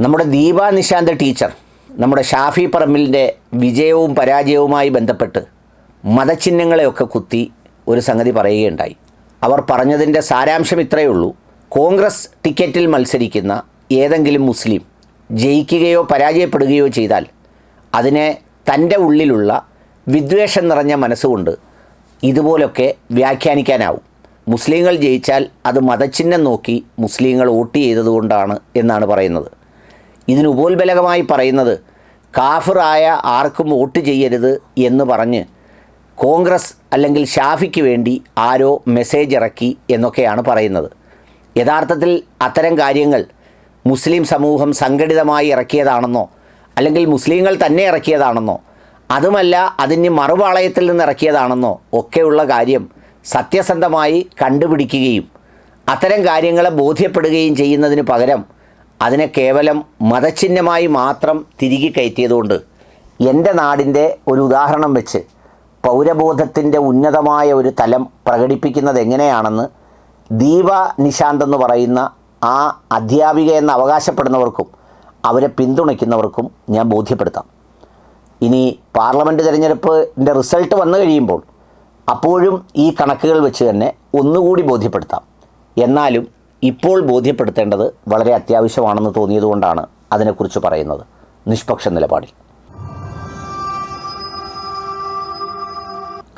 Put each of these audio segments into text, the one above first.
നമ്മുടെ ദീപാ നിശാന്ത് ടീച്ചർ നമ്മുടെ ഷാഫി പറമ്പിലിന്റെ വിജയവും പരാജയവുമായി ബന്ധപ്പെട്ട് മതചിഹ്നങ്ങളെയൊക്കെ കുത്തി ഒരു സംഗതി പറയുകയുണ്ടായി. അവർ പറഞ്ഞതിന്റെ സാരാംശം ഇത്രയേ ഉള്ളൂ. കോൺഗ്രസ് ടിക്കറ്റിൽ മത്സരിക്കുന്ന ഏതെങ്കിലും മുസ്ലിം ജയിക്കുകയോ പരാജയപ്പെടുകയോ ചെയ്താൽ അതിനെ തന്റെ ഉള്ളിലുള്ള വിദ്വേഷം നിറഞ്ഞ മനസ്സുകൊണ്ട് ഇതുപോലൊക്കെ വ്യാഖ്യാനിക്കാനാവും. മുസ്ലിങ്ങൾ ജയിച്ചാൽ അത് മതചിഹ്നം നോക്കി മുസ്ലിങ്ങൾ വോട്ട് ചെയ്തതുകൊണ്ടാണ് എന്നാണ് പറയുന്നത്. ഇതിന് ഉപോത്ബലകമായി പറയുന്നത് കാഫിറായ ആർക്കും വോട്ട് ചെയ്യരുത് എന്ന് പറഞ്ഞ് കോൺഗ്രസ് അല്ലെങ്കിൽ ഷാഫിക്ക് വേണ്ടി ആരോ മെസ്സേജ് ഇറക്കി എന്നൊക്കെയാണ് പറയുന്നത്. യഥാർത്ഥത്തിൽ അത്തരം കാര്യങ്ങൾ മുസ്ലിം സമൂഹം സംഘടിതമായി ഇറക്കിയതാണെന്നോ അല്ലെങ്കിൽ മുസ്ലിങ്ങൾ തന്നെ ഇറക്കിയതാണെന്നോ അതുമല്ല അതിന് മറുപാളയത്തിൽ നിന്ന് ഇറക്കിയതാണെന്നോ ഒക്കെയുള്ള കാര്യം സത്യസന്ധമായി കണ്ടുപിടിക്കുകയും അത്തരം കാര്യങ്ങളെ ബോധ്യപ്പെടുകയും ചെയ്യുന്നതിന് പകരം അതിനെ കേവലം മതചിഹ്നമായി മാത്രം തിരികെ കയറ്റിയതുകൊണ്ട് എന്റെ നാടിന്റെ ഒരു ഉദാഹരണം വെച്ച് പൗരബോധത്തിന്റെ ഉന്നതമായ ഒരു തലം പ്രകടിപ്പിക്കുന്നത് എങ്ങനെയാണെന്ന് ദീപ നിശാന്ത് എന്ന് പറയുന്ന ആ അധ്യാപിക എന്ന് അവകാശപ്പെടുന്നവർക്കും അവരെ പിന്തുണയ്ക്കുന്നവർക്കും ഞാൻ ബോധ്യപ്പെടുത്താം. ഇനി പാർലമെന്റ് തിരഞ്ഞെടുപ്പിന്റെ റിസൾട്ട് വന്നു കഴിയുമ്പോൾ അപ്പോഴും ഈ കണക്കുകൾ വെച്ച് തന്നെ ഒന്നുകൂടി ബോധ്യപ്പെടുത്താം. എന്നാലും ഇപ്പോൾ ബോധ്യപ്പെടുത്തേണ്ടത് വളരെ അത്യാവശ്യമാണെന്ന് തോന്നിയതുകൊണ്ടാണ് അതിനെക്കുറിച്ച് പറയുന്നത്. നിഷ്പക്ഷ നിലപാടിൽ.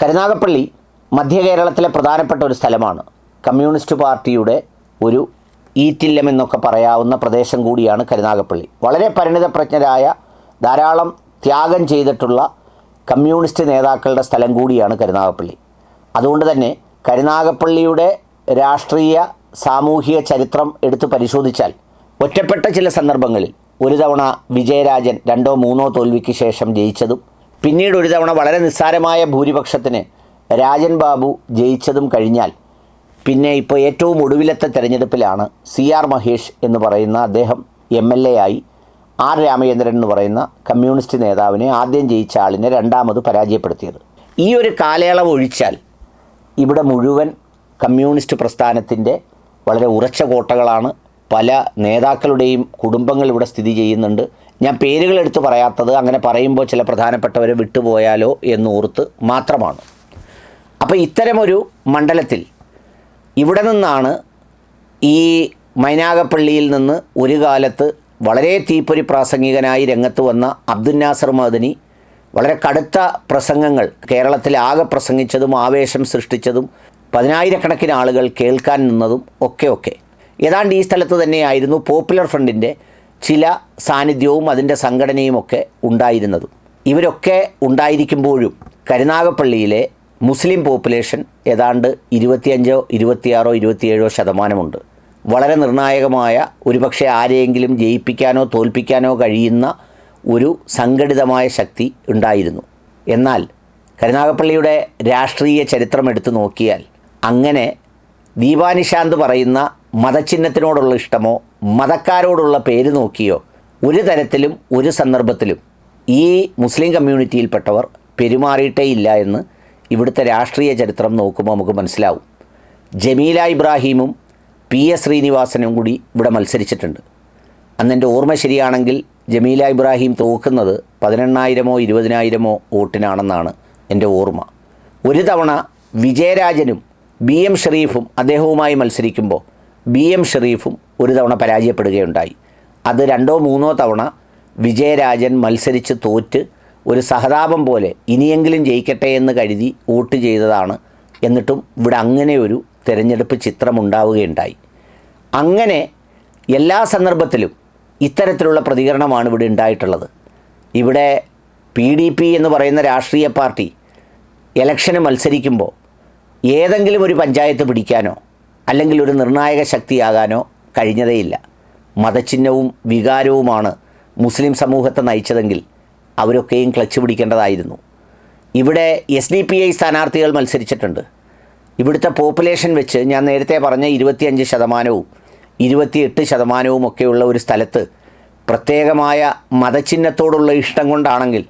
കരുനാഗപ്പള്ളി മധ്യ കേരളത്തിലെ പ്രധാനപ്പെട്ട ഒരു സ്ഥലമാണ്. കമ്മ്യൂണിസ്റ്റ് പാർട്ടിയുടെ ഒരു ഈറ്റില്ലം എന്നൊക്കെ പറയാവുന്ന പ്രദേശം കൂടിയാണ് കരുനാഗപ്പള്ളി. വളരെ പരിണിതപ്രജ്ഞരായ ധാരാളം ത്യാഗം ചെയ്തിട്ടുള്ള കമ്മ്യൂണിസ്റ്റ് നേതാക്കളുടെ സ്ഥലം കൂടിയാണ് കരുനാഗപ്പള്ളി. അതുകൊണ്ട് തന്നെ കരുനാഗപ്പള്ളിയുടെ രാഷ്ട്രീയ സാമൂഹിക ചരിത്രം എടുത്തു പരിശോധിച്ചാൽ ഒറ്റപ്പെട്ട ചില സന്ദർഭങ്ങളിൽ ഒരു തവണ വിജയരാജൻ രണ്ടോ മൂന്നോ തോൽവിക്ക് ശേഷം ജയിച്ചതും പിന്നീട് ഒരു തവണ വളരെ നിസ്സാരമായ ഭൂരിപക്ഷത്തിന് രാജൻ ബാബു ജയിച്ചതും കഴിഞ്ഞാൽ പിന്നെ ഇപ്പോൾ ഏറ്റവും ഒടുവിലത്തെ തിരഞ്ഞെടുപ്പിലാണ് സി ആർ മഹേഷ് എന്ന് പറയുന്ന അദ്ദേഹം എം എൽ എ ആയി ആർ രാമചന്ദ്രൻ എന്ന് പറയുന്ന കമ്മ്യൂണിസ്റ്റ് നേതാവിനെ ആദ്യം ജയിച്ച ആളിനെ രണ്ടാമത് പരാജയപ്പെടുത്തിയത്. ഈ ഒരു കാലയളവ് ഒഴിച്ചാൽ ഇവിടെ മുഴുവൻ കമ്മ്യൂണിസ്റ്റ് പ്രസ്ഥാനത്തിന്റെ വളരെ ഉറച്ച കോട്ടകളാണ് പല നേതാക്കളുടെയും കുടുംബങ്ങൾ ഇവിടെ സ്ഥിതി ചെയ്യുന്നുണ്ട്. ഞാൻ പേരുകൾ എടുത്ത് പറയാത്തത് അങ്ങനെ പറയുമ്പോൾ ചില പ്രധാനപ്പെട്ടവരെ വിട്ടുപോയാലോ എന്ന് ഓർത്ത് മാത്രമാണ്. അപ്പോൾ ഇത്തരമൊരു മണ്ഡലത്തിൽ ഇവിടെ നിന്നാണ് ഈ മൈനാഗപ്പള്ളിയിൽ നിന്ന് ഒരു കാലത്ത് വളരെ തീപ്പൊരി പ്രാസംഗികനായി രംഗത്ത് വന്ന അബ്ദുൽ നാസർ മദനി വളരെ കടുത്ത പ്രസംഗങ്ങൾ കേരളത്തിൽ ആകെ പ്രസംഗിച്ചതും ആവേശം സൃഷ്ടിച്ചതും പതിനായിരക്കണക്കിന് ആളുകൾ കേൾക്കാൻ നിന്നതും ഒക്കെ ഒക്കെ. ഏതാണ്ട് ഈ സ്ഥലത്ത് തന്നെയായിരുന്നു പോപ്പുലർ ഫ്രണ്ടിന്റെ ചില സാന്നിധ്യവും അതിന്റെ സംഘടനയും ഒക്കെ ഉണ്ടായിരുന്നതും. ഇവരൊക്കെ ഉണ്ടായിരിക്കുമ്പോഴും കരുനാഗപ്പള്ളിയിലെ മുസ്ലിം പോപ്പുലേഷൻ ഏതാണ്ട് ഇരുപത്തിയഞ്ചോ ഇരുപത്തിയാറോ ഇരുപത്തിയേഴോ ശതമാനമുണ്ട്. വളരെ നിർണായകമായ ഒരുപക്ഷെ ആരെയെങ്കിലും ജയിപ്പിക്കാനോ തോൽപ്പിക്കാനോ കഴിയുന്ന ഒരു സംഘടിതമായ ശക്തി ഉണ്ടായിരുന്നു. എന്നാൽ കരുനാഗപ്പള്ളിയുടെ രാഷ്ട്രീയ ചരിത്രം എടുത്തു നോക്കിയാൽ അങ്ങനെ ദീപാനിശാന്ത് പറയുന്ന മതചിഹ്നത്തിനോടുള്ള ഇഷ്ടമോ മതക്കാരോടുള്ള പേര് നോക്കിയോ ഒരു തരത്തിലും ഒരു സന്ദർഭത്തിലും ഈ മുസ്ലിം കമ്മ്യൂണിറ്റിയിൽപ്പെട്ടവർ പെരുമാറിയിട്ടേ ഇല്ല എന്ന് ഇവിടുത്തെ രാഷ്ട്രീയ ചരിത്രം നോക്കുമ്പോൾ നമുക്ക് മനസ്സിലാവും. ജമീല ഇബ്രാഹിമും പി എസ് ശ്രീനിവാസനും കൂടി ഇവിടെ മത്സരിച്ചിട്ടുണ്ട്. അന്ന് എന്റെ ഓർമ്മ ശരിയാണെങ്കിൽ ജമീല ഇബ്രാഹിം തോക്കുന്നത് പതിനെണ്ണായിരമോ ഇരുപതിനായിരമോ വോട്ടിനാണെന്നാണ് എന്റെ ഓർമ്മ. ഒരു തവണ വിജയരാജനും ബി എം ഷെറീഫും അദ്ദേഹവുമായി മത്സരിക്കുമ്പോൾ ബി എം ഷെറീഫും ഒരു തവണ പരാജയപ്പെടുകയുണ്ടായി. അത് രണ്ടോ മൂന്നോ തവണ വിജയരാജൻ മത്സരിച്ച് തോറ്റ് ഒരു സഹതാപം പോലെ ഇനിയെങ്കിലും ജയിക്കട്ടെ എന്ന് കരുതി വോട്ട് ചെയ്തതാണ് എന്നിട്ടും ഇവിടെ അങ്ങനെ ഒരു തിരഞ്ഞെടുപ്പ് ചിത്രം ഉണ്ടാവുകയുണ്ടായി. അങ്ങനെ എല്ലാ സന്ദർഭത്തിലും ഇത്തരത്തിലുള്ള പ്രതികരണമാണ് ഇവിടെ ഉണ്ടായിട്ടുള്ളത്. ഇവിടെ പി ഡി പി എന്ന് പറയുന്ന രാഷ്ട്രീയ പാർട്ടി ഇലക്ഷന് മത്സരിക്കുമ്പോൾ ഏതെങ്കിലും ഒരു പഞ്ചായത്ത് പിടിക്കാനോ അല്ലെങ്കിൽ ഒരു നിർണായക ശക്തിയാകാനോ കഴിഞ്ഞതേയില്ല. മതചിഹ്നവും വികാരവുമാണ് മുസ്ലിം സമൂഹത്തെ നയിച്ചതെങ്കിൽ അവരൊക്കെയും ക്ലച്ച് പിടിക്കേണ്ടതായിരുന്നു. ഇവിടെ എസ് ഡി പി ഐ സ്ഥാനാർത്ഥികൾ മത്സരിച്ചിട്ടുണ്ട്. ഇവിടുത്തെ പോപ്പുലേഷൻ വെച്ച് ഞാൻ നേരത്തെ പറഞ്ഞ ഇരുപത്തിയഞ്ച് ശതമാനവും ഇരുപത്തിയെട്ട് ശതമാനവും ഒക്കെയുള്ള ഒരു സ്ഥലത്ത് പ്രത്യേകമായ മതചിഹ്നത്തോടുള്ള ഇഷ്ടം കൊണ്ടാണെങ്കിൽ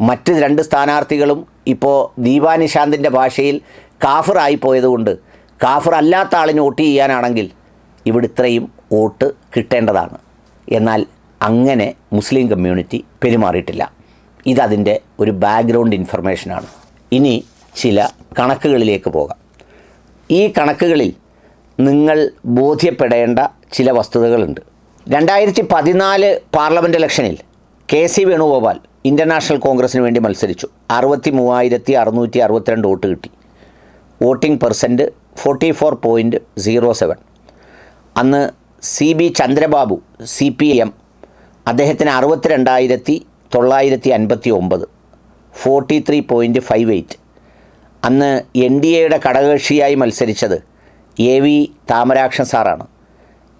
മറ്റ് രണ്ട് സ്ഥാനാർത്ഥികളും ഇപ്പോൾ ദീപാനിശാന്തിന്റെ ഭാഷയിൽ കാഫറായി പോയതുകൊണ്ട് കാഫർ അല്ലാത്ത ആളിന് വോട്ട് ചെയ്യാനാണെങ്കിൽ ഇവിടെ ഇത്രയും വോട്ട് കിട്ടേണ്ടതാണ്. എന്നാൽ അങ്ങനെ മുസ്ലിം കമ്മ്യൂണിറ്റി പെരുമാറിയിട്ടില്ല. ഇതതിന്റെ ഒരു ബാക്ക്ഗ്രൗണ്ട് ഇൻഫർമേഷനാണ് ഇനി ചില കണക്കുകളിലേക്ക് പോകാം. ഈ കണക്കുകളിൽ നിങ്ങൾ ബോധ്യപ്പെടേണ്ട ചില വസ്തുതകളുണ്ട്. രണ്ടായിരത്തി പതിനാല് പാർലമെന്റ് ഇലക്ഷനിൽ കെ സി വേണുഗോപാൽ ഇന്റർനാഷണൽ കോൺഗ്രസിന് വേണ്ടി മത്സരിച്ചു. അറുപത്തി മൂവായിരത്തി അറുന്നൂറ്റി അറുപത്തിരണ്ട് വോട്ട് കിട്ടി. Voting percent forty four point zero seven. അന്ന് C B Chandrababu C P M അദ്ദേഹത്തിന് അറുപത്തിരണ്ടായിരത്തി തൊള്ളായിരത്തി അൻപത്തി ഒമ്പത് forty three point five eight. അന്ന് എൻ ഡി എയുടെ ഘടകകക്ഷിയായി മത്സരിച്ചത് എ വി താമരാക്ഷൻ സാറാണ്.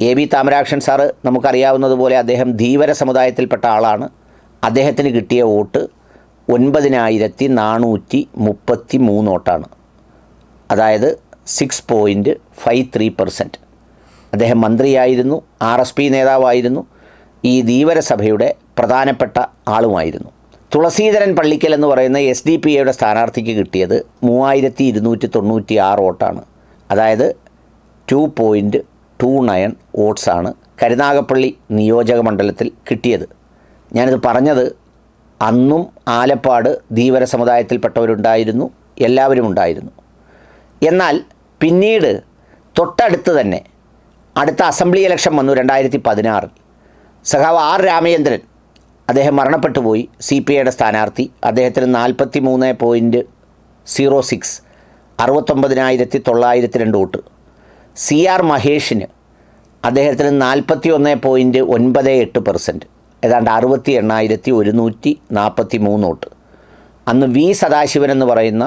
എ വി താമരാക്ഷൻ സാറ് നമുക്കറിയാവുന്നതുപോലെ അദ്ദേഹം ധീവര സമുദായത്തിൽപ്പെട്ട ആളാണ്. അദ്ദേഹത്തിന് കിട്ടിയ വോട്ട് ഒൻപതിനായിരത്തി നാനൂറ്റി മുപ്പത്തി മൂന്ന് വോട്ടാണ്. അതായത് six point five three percent അദ്ദേഹം മന്ത്രിയായിരുന്നു ആർ എസ് പി നേതാവായിരുന്നു ഈ ധീവരസഭയുടെ പ്രധാനപ്പെട്ട ആളുമായിരുന്നു. തുളസീധരൻ പള്ളിക്കൽ എന്ന് പറയുന്ന എസ് ഡി പി എയുടെ സ്ഥാനാർത്ഥിക്ക് കിട്ടിയത് മൂവായിരത്തി ഇരുന്നൂറ്റി തൊണ്ണൂറ്റി ആറ് വോട്ടാണ്. അതായത് ടു പോയിന്റ് ടു നയൻ വോട്ട്സാണ് കരുനാഗപ്പള്ളി നിയോജക മണ്ഡലത്തിൽ കിട്ടിയത്. ഞാനിത് പറഞ്ഞത് അന്നും ആലപ്പാട് ധീവര സമുദായത്തിൽപ്പെട്ടവരുണ്ടായിരുന്നു എല്ലാവരും ഉണ്ടായിരുന്നു എന്നാൽ പിന്നീട് തൊട്ടടുത്ത് തന്നെ അടുത്ത അസംബ്ലി ഇലക്ഷൻ വന്നു രണ്ടായിരത്തി പതിനാറിൽ സഖാവ് ആർ രാമചന്ദ്രൻ അദ്ദേഹം മരണപ്പെട്ടു പോയി. സി പി ഐയുടെ സ്ഥാനാർത്ഥി. അദ്ദേഹത്തിന് നാൽപ്പത്തി മൂന്ന് പോയിന്റ് സീറോ സിക്സ് അറുപത്തൊമ്പതിനായിരത്തി തൊള്ളായിരത്തി രണ്ട് വോട്ട്. സി ആർ മഹേഷിന് അദ്ദേഹത്തിന് നാൽപ്പത്തി ഒന്ന് പോയിന്റ് ഒൻപത് എട്ട് പെർസെന്റ് ഏതാണ്ട് അറുപത്തി എണ്ണായിരത്തി ഒരുന്നൂറ്റി നാൽപ്പത്തി മൂന്ന് വോട്ട്. അന്ന് വി സദാശിവൻ എന്ന് പറയുന്ന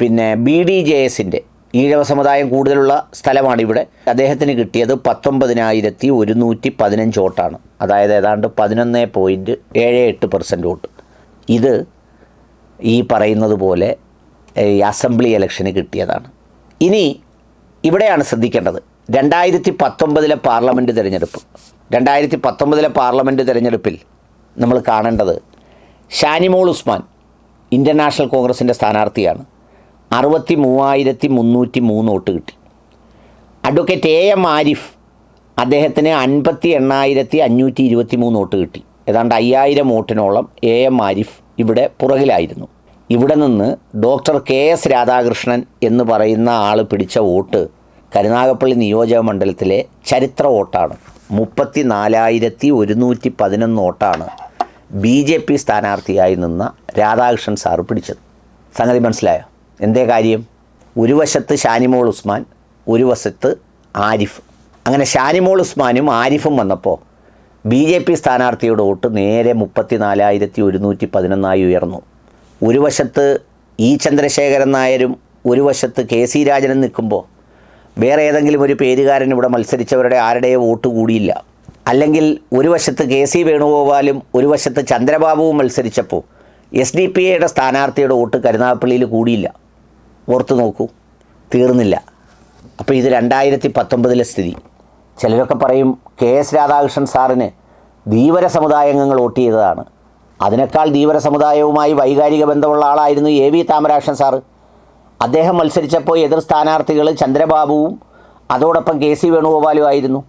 പിന്നെ ബി ഡി ജെ എസിന്റെ ഈഴവ സമുദായം കൂടുതലുള്ള സ്ഥലമാണ് ഇവിടെ അദ്ദേഹത്തിന് കിട്ടിയത് പത്തൊമ്പതിനായിരത്തി ഒരുന്നൂറ്റി പതിനഞ്ച് വോട്ടാണ്. അതായത് ഏതാണ്ട് പതിനൊന്ന് പോയിന്റ് ഏഴ് എട്ട് പെർസെന്റ് വോട്ട്. ഇത് ഈ പറയുന്നത് പോലെ അസംബ്ലി ഇലക്ഷന് കിട്ടിയതാണ്. ഇനി ഇവിടെയാണ് ശ്രദ്ധിക്കേണ്ടത്. രണ്ടായിരത്തി പത്തൊമ്പതിലെ പാർലമെന്റ് തിരഞ്ഞെടുപ്പ്. രണ്ടായിരത്തി പത്തൊമ്പതിലെ പാർലമെന്റ് തിരഞ്ഞെടുപ്പിൽ നമ്മൾ കാണേണ്ടത് ഷാനിമോൾ ഉസ്മാൻ ഇന്റർനാഷണൽ കോൺഗ്രസിന്റെ സ്ഥാനാർത്ഥിയാണ്. അറുപത്തി മൂവായിരത്തി മുന്നൂറ്റി മൂന്ന് വോട്ട് കിട്ടി. അഡ്വക്കേറ്റ് എ എം ആരിഫ് അദ്ദേഹത്തിന് അൻപത്തി എണ്ണായിരത്തി അഞ്ഞൂറ്റി ഇരുപത്തി മൂന്ന് വോട്ട് കിട്ടി. ഏതാണ്ട് അയ്യായിരം വോട്ടിനോളം എ എം ആരിഫ് ഇവിടെ പുറകിലായിരുന്നു. ഇവിടെ നിന്ന് ഡോക്ടർ കെ എസ് രാധാകൃഷ്ണൻ എന്ന് പറയുന്ന ആൾ പിടിച്ച വോട്ട് കരുനാഗപ്പള്ളി നിയോജക മണ്ഡലത്തിലെ ചരിത്ര വോട്ടാണ്. മുപ്പത്തി നാലായിരത്തി ഒരുന്നൂറ്റി പതിനൊന്ന് വോട്ടാണ് ബി ജെ പി സ്ഥാനാർത്ഥിയായി നിന്ന രാധാകൃഷ്ണൻ സാറ് പിടിച്ചത്. സംഗതി മനസ്സിലായോ? എന്തേ കാര്യം? ഒരു വശത്ത് ഷാനിമോൾ ഉസ്മാൻ ഒരു വശത്ത് ആരിഫ്. അങ്ങനെ ഷാനിമോൾ ഉസ്മാനും ആരിഫും വന്നപ്പോൾ ബി ജെ പി സ്ഥാനാർത്ഥിയുടെ വോട്ട് നേരെ മുപ്പത്തി നാലായിരത്തി ഒരുന്നൂറ്റി പതിനൊന്നായി ഉയർന്നു. ഒരു വശത്ത് ഇ ചന്ദ്രശേഖരൻ നായരും ഒരു വശത്ത് കെ സി രാജനും നിൽക്കുമ്പോൾ വേറെ ഏതെങ്കിലും ഒരു പേരുകാരൻ ഇവിടെ മത്സരിച്ചവരുടെ ആരുടെയോ വോട്ട് കൂടിയില്ല. അല്ലെങ്കിൽ ഒരു വശത്ത് കെ സി വേണുഗോപാലും ഒരു വശത്ത് ചന്ദ്രബാബുവും മത്സരിച്ചപ്പോൾ എസ് ഡി പി എയുടെ സ്ഥാനാർത്ഥിയുടെ വോട്ട് കരുനാഗപ്പള്ളിയിൽ കൂടിയില്ല. ഓർത്ത് നോക്കൂ. തീർന്നില്ല. അപ്പോൾ ഇത് രണ്ടായിരത്തി പത്തൊമ്പതിലെ സ്ഥിതി. ചിലരൊക്കെ പറയും കെ എസ് രാധാകൃഷ്ണൻ സാറിന് ധീവര സമുദായങ്ങൾ വോട്ട് ചെയ്തതാണ്. അതിനേക്കാൾ ധീവര സമുദായവുമായി വൈകാരിക ബന്ധമുള്ള ആളായിരുന്നു എ വി താമരാക്ഷൻ സാറ് അദ്ദേഹം മത്സരിച്ചപ്പോൾ എതിർ സ്ഥാനാർത്ഥികൾ ചന്ദ്രബാബുവും അതോടൊപ്പം കെ സി വേണുഗോപാലും ആയിരുന്നു.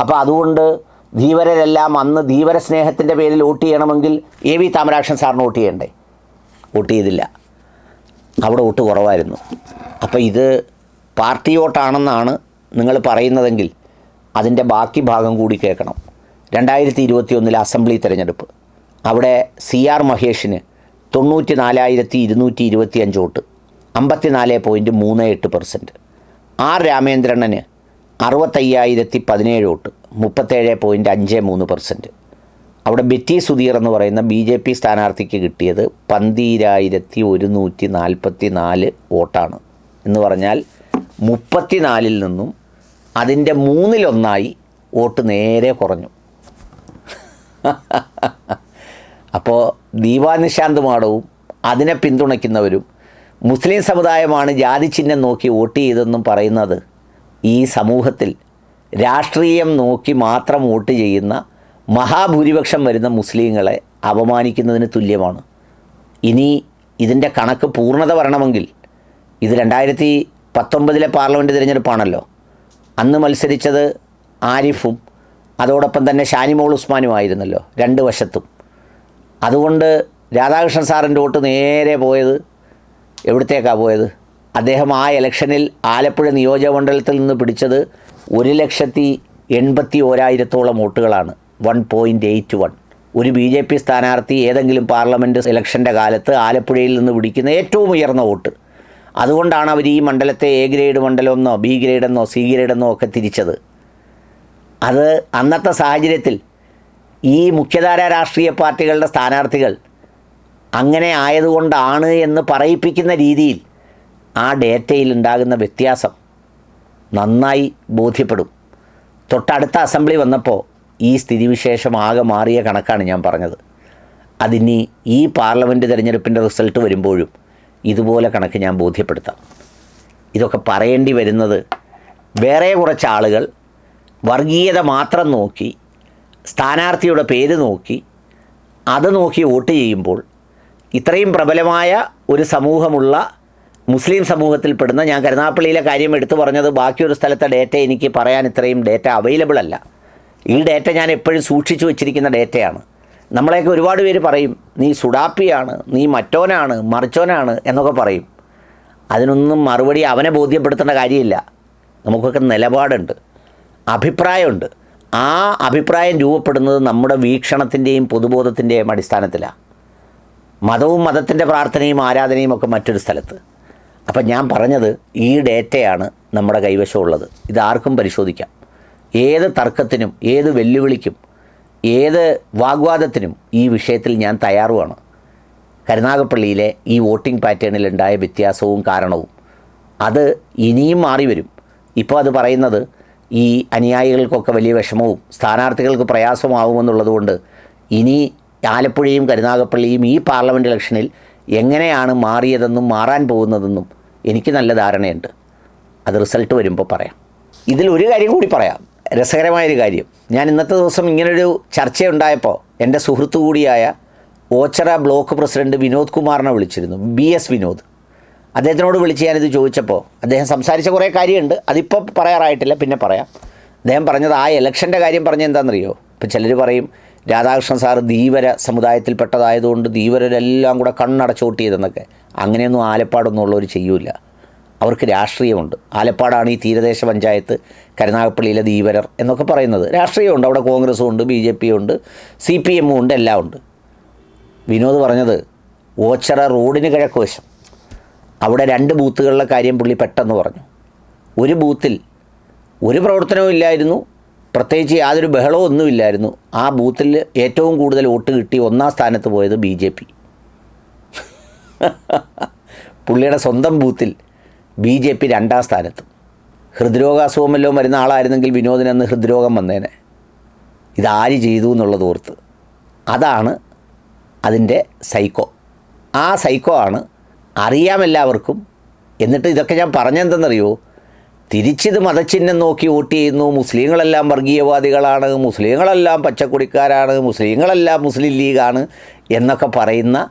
അപ്പോൾ അതുകൊണ്ട് ധീവരരെല്ലാം അന്ന് ധീവര സ്നേഹത്തിന്റെ പേരിൽ വോട്ട് ചെയ്യണമെങ്കിൽ എ വി താമരാക്ഷൻ സാറിന് വോട്ട് ചെയ്യണ്ടേ? വോട്ട് ചെയ്തില്ല. അവിടെ വോട്ട് കുറവായിരുന്നു. അപ്പോൾ ഇത് പാർട്ടി വോട്ടാണെന്നാണ് നിങ്ങൾ പറയുന്നതെങ്കിൽ അതിന്റെ ബാക്കി ഭാഗം കൂടി കേൾക്കണം. രണ്ടായിരത്തി ഇരുപത്തി ഒന്നിലെ അസംബ്ലി തിരഞ്ഞെടുപ്പ്. അവിടെ സി ആർ മഹേഷിന് തൊണ്ണൂറ്റി നാലായിരത്തി ഇരുന്നൂറ്റി ഇരുപത്തി അഞ്ച് വോട്ട് അമ്പത്തി നാല് പോയിന്റ് മൂന്ന് എട്ട് പെർസെന്റ്. ആർ രാമേന്ദ്രണ്ണന് അറുപത്തയ്യായിരത്തി പതിനേഴ് വോട്ട് മുപ്പത്തേഴ് പോയിന്റ് അഞ്ച് മൂന്ന് പെർസെന്റ്. അവിടെ ബെറ്റി സുധീർ എന്ന് പറയുന്ന ബി ജെ പി സ്ഥാനാർത്ഥിക്ക് കിട്ടിയത് പന്തീരായിരത്തി ഒരുന്നൂറ്റി നാൽപ്പത്തി നാല് വോട്ടാണ്. എന്ന് പറഞ്ഞാൽ മുപ്പത്തിനാലിൽ നിന്നും അതിന്റെ മൂന്നിലൊന്നായി വോട്ട് നേരെ കുറഞ്ഞു. അപ്പോൾ ദീപാനിശാന്ത് മാടവും അതിനെ പിന്തുണയ്ക്കുന്നവരും മുസ്ലിം സമുദായമാണ് ജാതി ചിഹ്നം നോക്കി വോട്ട് ചെയ്തെന്നും പറയുന്നത് ഈ സമൂഹത്തിൽ രാഷ്ട്രീയം നോക്കി മാത്രം വോട്ട് ചെയ്യുന്ന മഹാഭൂരിപക്ഷം വരുന്ന മുസ്ലിങ്ങളെ അപമാനിക്കുന്നതിന് തുല്യമാണ്. ഇനി ഇതിന്റെ കണക്ക് പൂർണത വരണമെങ്കിൽ ഇത് രണ്ടായിരത്തി പത്തൊമ്പതിലെ പാർലമെന്റ് തിരഞ്ഞെടുപ്പാണല്ലോ. അന്ന് മത്സരിച്ചത് ആരിഫും അതോടൊപ്പം തന്നെ ഷാനിമോൾ ഉസ്മാനുമായിരുന്നല്ലോ രണ്ട് വശത്തും. അതുകൊണ്ട് രാധാകൃഷ്ണൻ സാറിന്റെ വോട്ട് നേരെ പോയത് എവിടത്തേക്കാണ് പോയത്? അദ്ദേഹം ആ ഇലക്ഷനിൽ ആലപ്പുഴ നിയോജക മണ്ഡലത്തിൽ നിന്ന് പിടിച്ചത് ഒരു ലക്ഷത്തി എൺപത്തി ഓരായിരത്തോളം വോട്ടുകളാണ്. വൺ പോയിന്റ് എയ്റ്റ് വൺ ഒരു ബി ജെ പി സ്ഥാനാർത്ഥി ഏതെങ്കിലും പാർലമെന്റ് ഇലക്ഷന്റെ കാലത്ത് ആലപ്പുഴയിൽ നിന്ന് പിടിക്കുന്ന ഏറ്റവും ഉയർന്ന വോട്ട്. അതുകൊണ്ടാണ് അവർ ഈ മണ്ഡലത്തെ എ ഗ്രേഡ് മണ്ഡലമെന്നോ ബി ഗ്രേഡെന്നോ സി ഗ്രേഡെന്നോ ഒക്കെ തിരിച്ചത്. അത് അന്നത്തെ സാഹചര്യത്തിൽ ഈ മുഖ്യധാര രാഷ്ട്രീയ പാർട്ടികളുടെ സ്ഥാനാർത്ഥികൾ അങ്ങനെ ആയതുകൊണ്ടാണ് എന്ന് പറയിപ്പിക്കുന്ന രീതിയിൽ ആ ഡേറ്റയിൽ ഉണ്ടാകുന്ന വ്യത്യാസം നന്നായി ബോധ്യപ്പെടും. തൊട്ടടുത്ത അസംബ്ലി വന്നപ്പോൾ ഈ സ്ഥിതിവിശേഷം ആകെ മാറിയ കണക്കാണ് ഞാൻ പറഞ്ഞത്. അതിനി ഈ പാർലമെന്റ് തിരഞ്ഞെടുപ്പിന്റെ റിസൾട്ട് വരുമ്പോഴും ഇതുപോലെ കണക്ക് ഞാൻ ബോധ്യപ്പെടുത്താം. ഇതൊക്കെ പറയേണ്ടി വരുന്നത് വേറെ കുറച്ച് ആളുകൾ വർഗീയത മാത്രം നോക്കി സ്ഥാനാർത്ഥിയുടെ പേര് നോക്കി അത് നോക്കി വോട്ട് ചെയ്യുമ്പോൾ ഇത്രയും പ്രബലമായ ഒരു സമൂഹമുള്ള മുസ്ലിം സമൂഹത്തിൽപ്പെടുന്ന ഞാൻ കരുനാപ്പള്ളിയിലെ കാര്യം എടുത്തു പറഞ്ഞത് ബാക്കിയൊരു സ്ഥലത്തെ ഡേറ്റ എനിക്ക് പറയാൻ ഇത്രയും ഡേറ്റ അവൈലബിൾ അല്ല. ഈ ഡേറ്റ ഞാൻ എപ്പോഴും സൂക്ഷിച്ചു വെച്ചിരിക്കുന്ന ഡേറ്റയാണ്. നമ്മളെയൊക്കെ ഒരുപാട് പേര് പറയും നീ സുഡാപ്പിയാണ് നീ മറ്റോനാണ് മറിച്ചോനാണ് എന്നൊക്കെ പറയും. അതിനൊന്നും മറുപടി അവനെ ബോധ്യപ്പെടുത്തേണ്ട കാര്യമില്ല. നമുക്കൊക്കെ നിലപാടുണ്ട് അഭിപ്രായമുണ്ട്. ആ അഭിപ്രായം രൂപപ്പെടുന്നത് നമ്മുടെ വീക്ഷണത്തിന്റെയും പൊതുബോധത്തിന്റെയും അടിസ്ഥാനത്തിലാണ്. മതവും മതത്തിന്റെ പ്രാർത്ഥനയും ആരാധനയും ഒക്കെ മറ്റൊരു സ്ഥലത്ത്. അപ്പം ഞാൻ പറഞ്ഞത് ഈ ഡേറ്റയാണ് നമ്മുടെ കൈവശമുള്ളത് ഇതാർക്കും പരിശോധിക്കാം. ഏത് തർക്കത്തിനും ഏത് വെല്ലുവിളിക്കും ഏത് വാഗ്വാദത്തിനും ഈ വിഷയത്തിൽ ഞാൻ തയ്യാറുമാണ് കരുനാഗപ്പള്ളിയിലെ ഈ വോട്ടിംഗ് പാറ്റേണിൽ ഉണ്ടായ വ്യത്യാസവും കാരണവും. അത് ഇനിയും മാറി വരും ഇപ്പോൾ അത് പറയുന്നത് ഈ അനുയായികൾക്കൊക്കെ വലിയ വിഷമവും സ്ഥാനാർത്ഥികൾക്ക് പ്രയാസമാവുമെന്നുള്ളതുകൊണ്ട് ഇനി ആലപ്പുഴയും കരുനാഗപ്പള്ളിയും ഈ പാർലമെന്റ് ഇലക്ഷനിൽ എങ്ങനെയാണ് മാറിയതെന്നും മാറാൻ പോകുന്നതെന്നും എനിക്ക് നല്ല ധാരണയുണ്ട്. അത് റിസൾട്ട് വരുമ്പോൾ പറയാം. ഇതിൽ ഒരു കാര്യം കൂടി പറയാം. രസകരമായൊരു കാര്യം. ഞാൻ ഇന്നത്തെ ദിവസം ഇങ്ങനൊരു ചർച്ചയുണ്ടായപ്പോൾ എന്റെ സുഹൃത്തു കൂടിയായ ഓച്ചറ ബ്ലോക്ക് പ്രസിഡന്റ് വിനോദ് കുമാറിനെ വിളിച്ചിരുന്നു ബി എസ് വിനോദ്. അദ്ദേഹത്തിനോട് വിളിച്ച് ഞാനിത് ചോദിച്ചപ്പോൾ അദ്ദേഹം സംസാരിച്ച കുറേ കാര്യമുണ്ട്. അതിപ്പോൾ പറയാറായിട്ടില്ല പിന്നെ പറയാം. അദ്ദേഹം പറഞ്ഞത് ആ ഇലക്ഷന്റെ കാര്യം പറഞ്ഞ എന്താണെന്നറിയോ? ഇപ്പോൾ ചിലർ പറയും രാധാകൃഷ്ണൻ സാറ് ധീവര സമുദായത്തിൽപ്പെട്ടതായതുകൊണ്ട് ധീവരരെല്ലാം കൂടെ കണ്ണടച്ചോട്ടിയതെന്നൊക്കെ. അങ്ങനെയൊന്നും ആലപ്പാടൊന്നും ഉള്ളവർ ചെയ്യൂല. അവർക്ക് രാഷ്ട്രീയമുണ്ട്. ആലപ്പാടാണ് ഈ തീരദേശ പഞ്ചായത്ത് കരുനാഗപ്പള്ളിയിലെ ധീവരർ എന്നൊക്കെ പറയുന്നത്. രാഷ്ട്രീയമുണ്ട് അവിടെ കോൺഗ്രസും ഉണ്ട് ബി ജെ പി ഉണ്ട് സി പി എമ്മും ഉണ്ട് എല്ലാം ഉണ്ട് വിനോദ് പറഞ്ഞത് ഓച്ചറ റോഡിന് കിഴക്ക് വശം അവിടെ രണ്ട് ബൂത്തുകളിലെ കാര്യം പുള്ളി പെട്ടെന്ന് പറഞ്ഞു. ഒരു ബൂത്തിൽ ഒരു പ്രവർത്തനവും ഇല്ലായിരുന്നു പ്രത്യേകിച്ച് യാതൊരു ബഹളവും ഒന്നുമില്ലായിരുന്നു. ആ ബൂത്തിൽ ഏറ്റവും കൂടുതൽ വോട്ട് കിട്ടി ഒന്നാം സ്ഥാനത്ത് പോയത് ബി ജെ പി. പുള്ളിയുടെ സ്വന്തം ബൂത്തിൽ ബി ജെ പി രണ്ടാം സ്ഥാനത്തും. ഹൃദ്രോഗാസുഖം വല്ലതും വരുന്ന ആളായിരുന്നെങ്കിൽ വിനോദിന് അന്ന് ഹൃദ്രോഗം വന്നേനെ. ഇതാര് ചെയ്തു എന്നുള്ളത് ഓർത്ത്. അതാണ് അതിന്റെ സൈക്കോ ആ സൈക്കോ ആണ് അറിയാം എല്ലാവർക്കും. എന്നിട്ട് ഇതൊക്കെ ഞാൻ പറഞ്ഞെന്തെന്നറിയോ? തിരിച്ചിത് മതചിഹ്നം നോക്കി വോട്ട് ചെയ്യുന്നു. മുസ്ലിങ്ങളെല്ലാം വർഗീയവാദികളാണ്. മുസ്ലിങ്ങളെല്ലാം പച്ചക്കുടിക്കാരാണ്. മുസ്ലിങ്ങളെല്ലാം മുസ്ലിം ലീഗാണ് എന്നൊക്കെ പറയുന്ന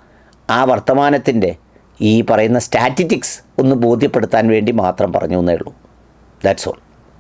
ആ വർത്തമാനത്തിന്റെ ഈ പറയുന്ന സ്റ്റാറ്റിറ്റിക്സ് ഒന്ന് ബോധ്യപ്പെടുത്താൻ വേണ്ടി മാത്രം പറഞ്ഞു എന്നേ ഉള്ളൂ. That's all.